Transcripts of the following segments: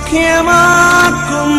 முக்கியமாக்கும்.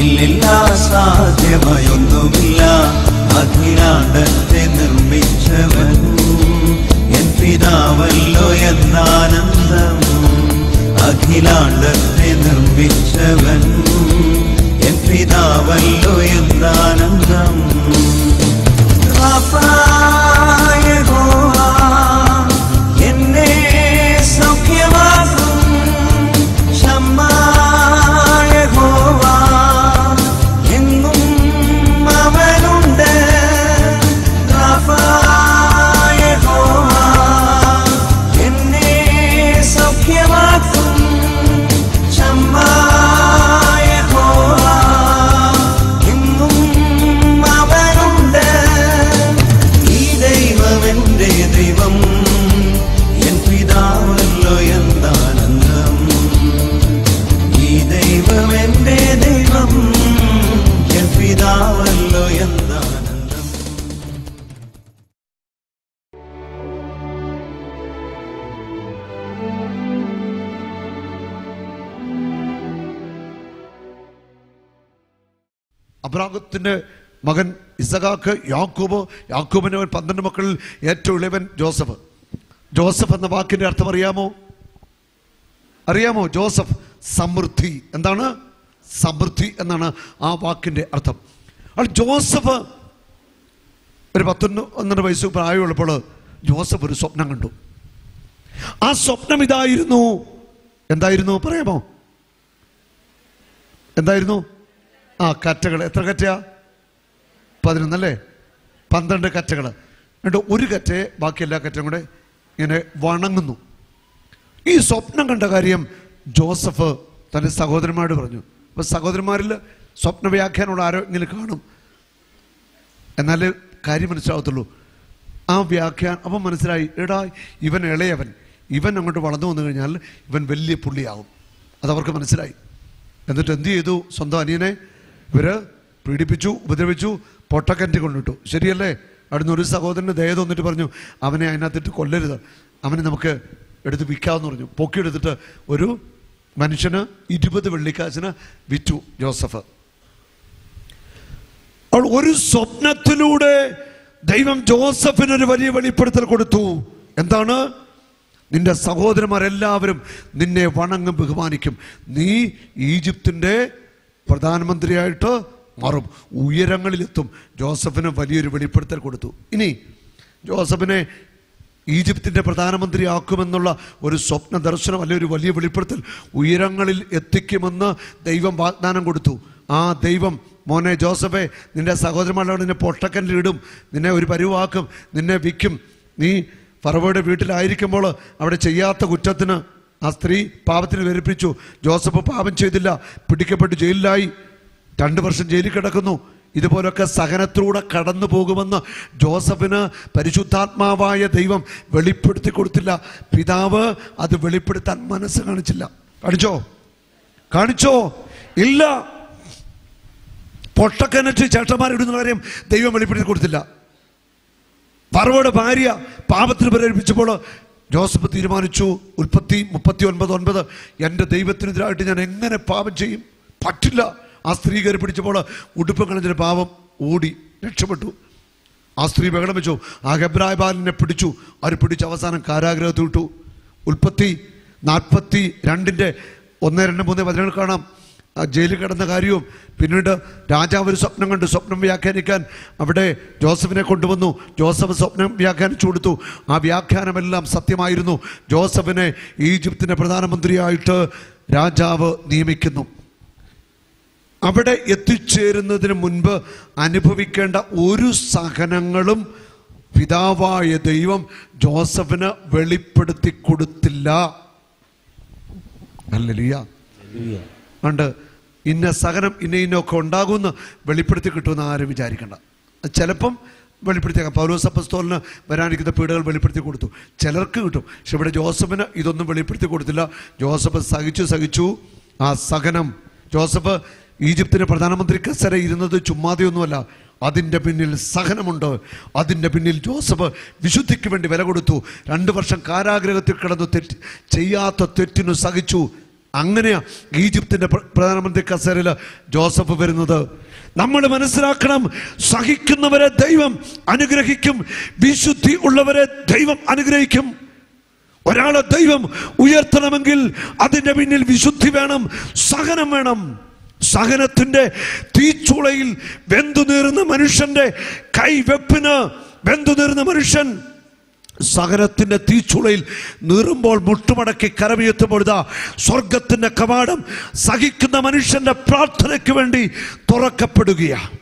ഇല്ലില്ല സാധ്യമായൊന്നുമില്ല. അഖിലാണ്ടത്തെ നിർമ്മിച്ചവൻ N പിതാവല്ലോ എന്നാനന്ദം അഖിലാണ്ടത്തെ നിർമ്മിച്ചവൻ N പിതാവല്ലോ എന്നാനന്ദം അബ്രാഹത്തിന്റെ മകൻ ഇസഖാക്ക് യാക്കൂബ് യാക്കൂബിന്റെ മകൻ പന്ത്രണ്ട് മക്കളിൽ ഏറ്റവും ഇളവൻ ജോസഫ്. ജോസഫ് എന്ന വാക്കിന്റെ അർത്ഥം അറിയാമോ? അറിയാമോ? ജോസഫ് സമൃദ്ധി. എന്താണ്? സമൃദ്ധി എന്നാണ് ആ വാക്കിന്റെ അർത്ഥം. അപ്പോൾ ജോസഫ് ഒരു പത്തൊന്ന് ഒന്നര വയസ്സ് പ്രായമുള്ളപ്പോൾ ജോസഫ് ഒരു സ്വപ്നം കണ്ടു. ആ സ്വപ്നം ഇതായിരുന്നു. എന്തായിരുന്നു? പറയാമോ? എന്തായിരുന്നു? ആ കറ്റകൾ എത്ര കറ്റയാ പതിനൊന്നല്ലേ? പന്ത്രണ്ട് കറ്റകൾ എന്നിട്ട് ഒരു കറ്റയെ ബാക്കി എല്ലാ കറ്റയും കൂടെ ഇങ്ങനെ വണങ്ങുന്നു. ഈ സ്വപ്നം കണ്ട കാര്യം ജോസഫ് തന്റെ സഹോദരന്മാരോട് പറഞ്ഞു. അപ്പൊ സഹോദരന്മാരിൽ സ്വപ്ന വ്യാഖ്യാനമുള്ള ആരോ ഇങ്ങനെ കാണും. എന്നാലേ കാര്യം മനസ്സിലാവത്തുള്ളൂ. ആ വ്യാഖ്യാനം അപ്പം മനസ്സിലായി എടാ ഇവൻ ഇളയവൻ. ഇവൻ അങ്ങോട്ട് വളർന്നു വന്നു കഴിഞ്ഞാൽ ഇവൻ വലിയ പുള്ളിയാവും. അതവർക്ക് മനസ്സിലായി. എന്നിട്ട് എന്ത് ചെയ്തു സ്വന്തം അനിയനെ? ഇവർ പീഡിപ്പിച്ചു ഉപദ്രവിച്ചു പൊട്ടക്കറ്റ് കൊണ്ടിട്ടു. ശരിയല്ലേ? അവിടുന്ന് ഒരു സഹോദരന് ദയ തോന്നിട്ട് പറഞ്ഞു അവനെ അതിനകത്തിട്ട് കൊല്ലരുത്. അവനെ നമുക്ക് എടുത്ത് വിൽക്കാമെന്ന് പറഞ്ഞു. പൊക്കിയെടുത്തിട്ട് ഒരു മനുഷ്യന് ഇരുപത് വെള്ളിക്കാശിന് വിറ്റു ജോസഫ്. അപ്പോൾ ഒരു സ്വപ്നത്തിലൂടെ ദൈവം ജോസഫിന് ഒരു വലിയ വെളിപ്പെടുത്തൽ കൊടുത്തു. എന്താണ്? നിന്റെ സഹോദരന്മാരെല്ലാവരും നിന്നെ വണങ്ങും ബഹുമാനിക്കും. നീ ഈജിപ്തിന്റെ പ്രധാനമന്ത്രിയായിട്ട് മാറും. ഉയരങ്ങളിലെത്തും. ജോസഫിന് വലിയൊരു വെളിപ്പെടുത്തൽ കൊടുത്തു. ഇനി ജോസഫിനെ ഈജിപ്തിന്റെ പ്രധാനമന്ത്രിയാക്കുമെന്നുള്ള ഒരു സ്വപ്ന ദർശനം അല്ലെ ഒരു വലിയ വെളിപ്പെടുത്തൽ ഉയരങ്ങളിൽ എത്തിക്കുമെന്ന് ദൈവം വാഗ്ദാനം കൊടുത്തു. ആ ദൈവം മോനെ ജോസഫെ നിന്റെ സഹോദരന്മാരോട് നിന്നെ പൊട്ടക്കനിൽ ഇടും. നിന്നെ ഒരു പരുവാക്കും. നിന്നെ വിൽക്കും. നീ ഫറവയുടെ വീട്ടിലായിരിക്കുമ്പോൾ അവിടെ ചെയ്യാത്ത കുറ്റത്തിന് ആ സ്ത്രീ പാപത്തിന് വേരിപ്പിച്ചു ജോസഫ് പാപം ചെയ്തില്ല. പിടിക്കപ്പെട്ട് ജയിലിലായി. രണ്ട് വർഷം ജയിലിൽ കിടക്കുന്നു. ഇതുപോലൊക്കെ സഹനത്തിലൂടെ കടന്നു പോകുമെന്ന് ജോസഫിന് പരിശുദ്ധാത്മാവായ ദൈവം വെളിപ്പെടുത്തി കൊടുത്തില്ല. പിതാവ് അത് വെളിപ്പെടുത്താൻ മനസ്സ് കാണിച്ചില്ല. കാണിച്ചോ? കാണിച്ചോ? ഇല്ല. പൊട്ടക്കനറ്റ് ചേട്ടന്മാരിടുന്ന കാര്യം ദൈവം വെളിപ്പെടുത്തി കൊടുത്തില്ല. പറവയുടെ ഭാര്യ പാപത്തിന് പ്രേരിപ്പിച്ചപ്പോൾ ജോസഫ് തീരുമാനിച്ചു ഉൽപ്പത്തി മുപ്പത്തി ഒൻപത്. ഒൻപത് എന്റെ ദൈവത്തിനെതിരായിട്ട് ഞാൻ എങ്ങനെ പാപം ചെയ്യും? പറ്റില്ല. ആ സ്ത്രീ കയറി പിടിച്ചപ്പോൾ ഉടുപ്പ് കളഞ്ഞൊരു പാപം ഓടി രക്ഷപ്പെട്ടു. ആ സ്ത്രീ ബഹളം വെച്ചു. ആ ഗബ്രായ ബാലിനെ പിടിച്ചു. അവർ പിടിച്ച് അവസാനം കാരാഗ്രഹത്തിൽ വിട്ടു ഉൽപ്പത്തി നാൽപ്പത്തി രണ്ടിന്റെ ഒന്ന് രണ്ട് മൂന്ന് പതിനേഴ് കാണാം. ജയിലിൽ കിടന്ന കാര്യവും പിന്നീട് രാജാവ് ഒരു സ്വപ്നം കണ്ടു സ്വപ്നം വ്യാഖ്യാനിക്കാൻ അവിടെ ജോസഫിനെ കൊണ്ടുവന്നു. ജോസഫ് സ്വപ്നം വ്യാഖ്യാനിച്ചു കൊടുത്തു. ആ വ്യാഖ്യാനമെല്ലാം സത്യമായിരുന്നു. ജോസഫിനെ ഈജിപ്തിന്റെ പ്രധാനമന്ത്രിയായിട്ട് രാജാവ് നിയമിക്കുന്നു. അവിടെ എത്തിച്ചേരുന്നതിന് മുൻപ് അനുഭവിക്കേണ്ട ഒരു സഹനങ്ങളും പിതാവായ ദൈവം ജോസഫിന് വെളിപ്പെടുത്തി കൊടുത്തില്ല. അല്ലലിയ. ഉണ്ട് ഇന്ന സഹനം ഇന്ന ഇന്നൊക്കെ ഉണ്ടാകുമെന്ന് വെളിപ്പെടുത്തി കിട്ടുമെന്ന് ആരും വിചാരിക്കണ്ട. ചിലപ്പം വെളിപ്പെടുത്തിയേക്കാം. പൗലോസ് അപ്പസ്തോലിന് വരാനിരിക്കുന്ന പീഡകൾ വെളിപ്പെടുത്തി കൊടുത്തു. ചിലർക്ക് കിട്ടും. പക്ഷെ ഇവിടെ ജോസഫിന് ഇതൊന്നും വെളിപ്പെടുത്തി കൊടുത്തില്ല. ജോസഫ് സഹിച്ചു സഹിച്ചു. ആ സഹനം. ജോസഫ് ഈജിപ്തിന് പ്രധാനമന്ത്രി കസര ഇരുന്നത് ചുമ്മാതെയൊന്നുമല്ല. അതിന്റെ പിന്നിൽ സഹനമുണ്ട്. അതിന്റെ പിന്നിൽ ജോസഫ് വിശുദ്ധിക്ക് വേണ്ടി വില കൊടുത്തു. രണ്ട് വർഷം കാരാഗ്രഹത്തിൽ കിടന്നു തെറ്റ് ചെയ്യാത്ത തെറ്റിനു സഹിച്ചു. അങ്ങനെയാ ഈജിപ്തിന്റെ പ്രധാനമന്ത്രി കസേരയിൽ ജോസഫ് വരുന്നത്. നമ്മൾ മനസ്സിലാക്കണം സഹിക്കുന്നവരെ ദൈവം അനുഗ്രഹിക്കും വിശുദ്ധി ഉള്ളവരെ ദൈവം അനുഗ്രഹിക്കും. ഒരാളെ ദൈവം ഉയർത്തണമെങ്കിൽ അതിന്റെ പിന്നിൽ വിശുദ്ധി വേണം സഹനം വേണം. സഹനത്തിന്റെ തീച്ചൂളയിൽ വെന്തുനീറുന്ന മനുഷ്യന്റെ കൈവെപ്പിന് വെന്തുനീറുന്ന മനുഷ്യൻ സഹനത്തിന്റെ തീച്ചുളയിൽ നീറുമ്പോൾ മുട്ടുമടക്കി കരമുയർത്തുമ്പോൾ ഇതാ സ്വർഗത്തിന്റെ കവാടം സഹിക്കുന്ന മനുഷ്യന്റെ പ്രാർത്ഥനയ്ക്ക് വേണ്ടി തുറക്കപ്പെടുകയാണ്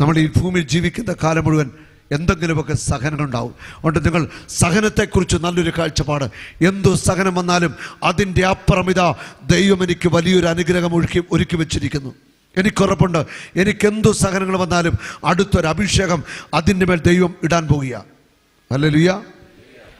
നമ്മൾ ഈ ഭൂമിയിൽ ജീവിക്കുന്ന കാലം മുഴുവൻ എന്തെങ്കിലുമൊക്കെ സഹനങ്ങൾ ഉണ്ടാവും. അതുകൊണ്ട് നിങ്ങൾ സഹനത്തെക്കുറിച്ച് നല്ലൊരു കാഴ്ചപ്പാട്. എന്തു സഹനം വന്നാലും അതിന്റെ അപ്പുറം ദൈവം എനിക്ക് വലിയൊരു അനുഗ്രഹം ഒഴുക്കി ഒരുക്കി വെച്ചിരിക്കുന്നു. എനിക്കുറപ്പുണ്ട്. എനിക്ക് എന്തു സഹനങ്ങൾ വന്നാലും അടുത്തൊരു അഭിഷേകം അതിന്റെ മേൽ ദൈവം ഇടാൻ പോകുക അല്ല ലുയ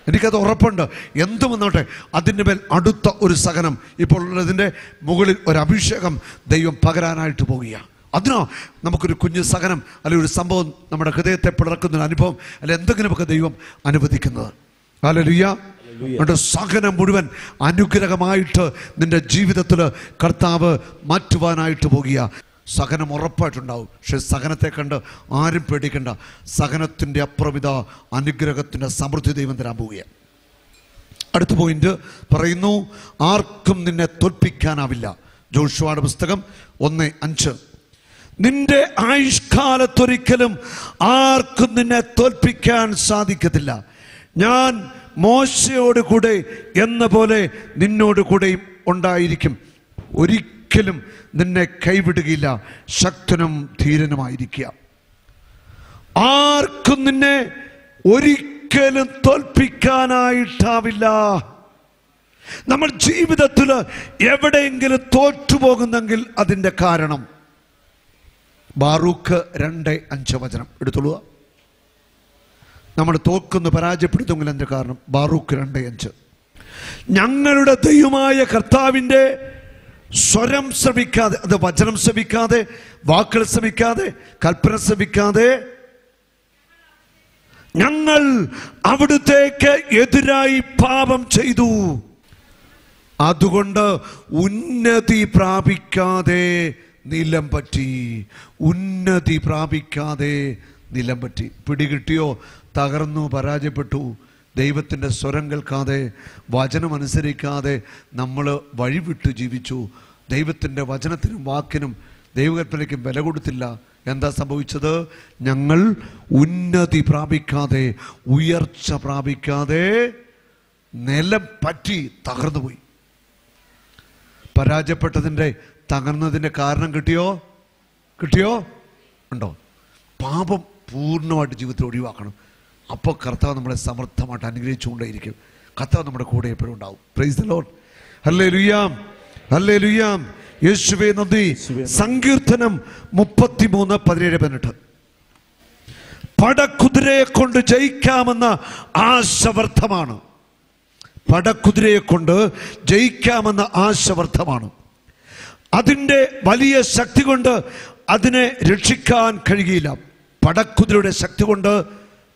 എനിക്കത് ഉറപ്പുണ്ട്. എന്തു വന്നോട്ടെ അതിന്റെ മേൽ അടുത്ത ഒരു സഹനം ഇപ്പോൾ ഉള്ളതിന്റെ മുകളിൽ ഒരു അഭിഷേകം ദൈവം പകരാനായിട്ട് പോവുകയാണ്. അതിനോ നമുക്കൊരു കുഞ്ഞു സഹനം അല്ലെങ്കിൽ ഒരു സംഭവം നമ്മുടെ ഹൃദയത്തെ പിളർക്കുന്ന അനുഭവം അല്ലെ എന്തെങ്കിലുമൊക്കെ ദൈവം അനുവദിക്കുന്നത്. അല്ല ലുയ്യ നമ്മുടെ സഹനം മുഴുവൻ അനുഗ്രഹമായിട്ട് നിന്റെ ജീവിതത്തിൽ കർത്താവ് മാറ്റുവാനായിട്ട് പോകുക സഹനം ഉറപ്പായിട്ടുണ്ടാവും. പക്ഷെ സഹനത്തെ കണ്ട് ആരും പേടിക്കണ്ട. സഹനത്തിന്റെ അപ്രമിത അനുഗ്രഹത്തിന്റെ സമൃദ്ധി ദൈവം തരാൻ പോവുകയാണ്. അടുത്ത പോയിന്റ് പറയുന്നു ആർക്കും നിന്നെ തോൽപ്പിക്കാനാവില്ല. ജോഷുവാട് പുസ്തകം ഒന്ന് അഞ്ച്. നിന്റെ ആയുഷ്കാലത്തൊരിക്കലും ആർക്കും നിന്നെ തോൽപ്പിക്കാൻ സാധിക്കത്തില്ല. ഞാൻ മോശയോട് കൂടെ എന്ന പോലെ നിന്നോട് കൂടെയും ഉണ്ടായിരിക്കും. ഒരിക്കലും നിന്നെ കൈവിടുകയില്ല. ശക്തനും ധീരനുമായിരിക്കുക. ആർക്കും നിന്നെ ഒരിക്കലും തോൽപ്പിക്കാനായിട്ടാവില്ല. നമ്മൾ ജീവിതത്തിൽ എവിടെയെങ്കിലും തോറ്റുപോകുന്നെങ്കിൽ അതിന്റെ കാരണം. ബാറൂഖ് രണ്ട് അഞ്ച് വചനം എടുത്തോളുക നമ്മൾ തോക്കുന്നു പരാജയപ്പെടുത്തുമെങ്കിൽ എന്റെ കാരണം? ബാറൂഖ് രണ്ട് അഞ്ച്. ഞങ്ങളുടെ ദൈവമായ കർത്താവിന്റെ സ്വരം ശ്രമിക്കാതെ അത് വചനം ശ്രമിക്കാതെ വാക്കുകൾ ശ്രമിക്കാതെ കൽപ്പന ശ്രമിക്കാതെ ഞങ്ങൾ അവിടുത്തേക്ക് എതിരായി പാപം ചെയ്തു. അതുകൊണ്ട് ഉന്നതി പ്രാപിക്കാതെ നിലം പറ്റി. ഉന്നതി പ്രാപിക്കാതെ നിലം പറ്റി. പിടികിട്ടിയോ? തകർന്നു പരാജയപ്പെട്ടു. ദൈവത്തിന്റെ സ്വരം കേൾക്കാതെ വചനമനുസരിക്കാതെ നമ്മൾ വഴിവിട്ട് ജീവിച്ചു. ദൈവത്തിന്റെ വചനത്തിനും വാക്കിനും ദൈവകൽപ്പനയ്ക്കും വില കൊടുത്തില്ല. എന്താ സംഭവിച്ചത്? ഞങ്ങൾ ഉന്നതി പ്രാപിക്കാതെ ഉയർച്ച പ്രാപിക്കാതെ നിലം പറ്റി തകർന്നുപോയി. പരാജയപ്പെട്ടതിന്റെ തകർന്നതിന്റെ കാരണം കിട്ടിയോ? കിട്ടിയോ? ഉണ്ടോ? പാപം പൂർണമായിട്ട് ജീവിതത്തിൽ ഒഴിവാക്കണം. അപ്പോൾ കർത്താവ് നമ്മളെ സമർത്ഥമായിട്ട് അനുഗ്രഹിച്ചുകൊണ്ടേയിരിക്കും. കർത്താവ് നമ്മുടെ കൂടെ എപ്പോഴും ഉണ്ടാവും. പ്രൈസ് ദ ലോഡ് അല്ലേ ലുയാം അല്ലേ ലുയാം യേശുവേ നന്ദി. സങ്കീർത്തനം മുപ്പത്തിമൂന്ന് പതിനേഴ് പതിനെട്ട്. പടക്കുതിരയെ കൊണ്ട് ജയിക്കാമെന്ന ആശവർത്ഥമാണ് പടക്കുതിരയെ കൊണ്ട് ജയിക്കാമെന്ന ആശവർത്ഥമാണ് അതിന്റെ വലിയ ശക്തി കൊണ്ട് അതിനെ രക്ഷിക്കാൻ കഴിയില്ല. പടക്കുതിരയുടെ ശക്തി കൊണ്ട്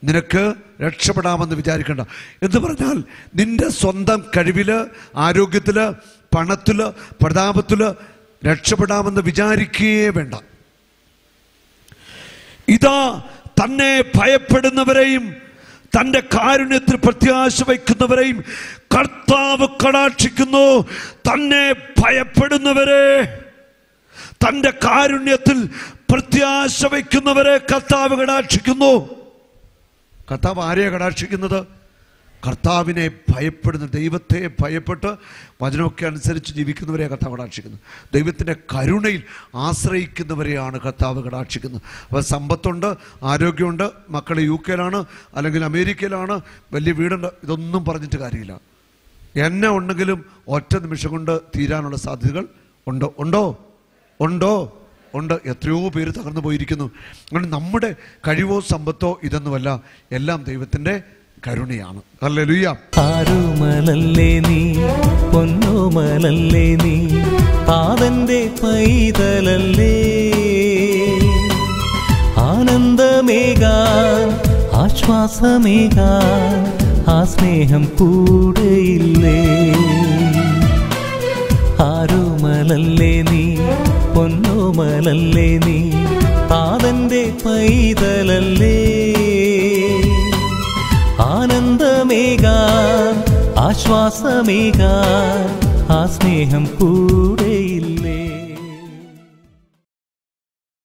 നിനക്ക് രക്ഷപ്പെടാമെന്ന് വിചാരിക്കണ്ട. എന്ന് പറഞ്ഞാൽ നിന്റെ സ്വന്തം കഴിവിൽ ആരോഗ്യത്തിൽ പണത്തിൽ പ്രതാപത്തിൽ രക്ഷപ്പെടാമെന്ന് വിചാരിക്കുകയേ വേണ്ട. ഇതാ തന്നെ ഭയപ്പെടുന്നവരെയും തന്റെ കാരുണ്യത്തിൽ പ്രത്യാശ വയ്ക്കുന്നവരെയും കർത്താവ് കടാക്ഷിക്കുന്നു. തന്നെ ഭയപ്പെടുന്നവരെ തന്റെ കാരുണ്യത്തിൽ പ്രത്യാശ വയ്ക്കുന്നവരെ കർത്താവ് കടാക്ഷിക്കുന്നു. കർത്താവ് ആരെയെ കടാക്ഷിക്കുന്നത്? കർത്താവിനെ ഭയപ്പെടുന്ന ദൈവത്തെ ഭയപ്പെട്ട് വചനമൊക്കെ അനുസരിച്ച് ജീവിക്കുന്നവരെ കർത്താവ് കടാക്ഷിക്കുന്നത് ദൈവത്തിന്റെ കരുണയിൽ ആശ്രയിക്കുന്നവരെയാണ് കർത്താവ് കടാക്ഷിക്കുന്നത്. അപ്പോൾ സമ്പത്തുണ്ട് ആരോഗ്യമുണ്ട് മക്കൾ യു കെയിലാണ് അല്ലെങ്കിൽ അമേരിക്കയിലാണ് വലിയ വീടുണ്ട് ഇതൊന്നും പറഞ്ഞിട്ട് കാര്യമില്ല. എന്നെ ഉണ്ടെങ്കിലും ഒറ്റ നിമിഷം കൊണ്ട് തീരാനുള്ള സാധ്യതകൾ ഉണ്ടോ? ഉണ്ടോ? ഉണ്ടോ? ഉണ്ട്. എത്രയോ പേര് തകർന്നു പോയിരിക്കുന്നു. അങ്ങനെ നമ്മുടെ കഴിവോ സമ്പത്തോ ഇതൊന്നുമല്ല. എല്ലാം ദൈവത്തിന്റെ കരുണയാണ്. അല്ലേ ലുയ്യ ആരുമലല്ലേ നീ? പൊന്നുമലല്ലേ നീ? പാതന്റെ പൈതലല്ലേ? ആനന്ദമേകാൻ ആശ്വാസമേകാൻ ആ സ്നേഹം കൂടെയില്ലേ? ആരുമലല്ലേ നീ? പൊന്നോമലല്ലേ നീ പാതന്റെ പൈതലല്ലേ? ആനന്ദമേകാൻ ആശ്വാസമേകാൻ ആ സ്നേഹം കൂടെയില്ലേ.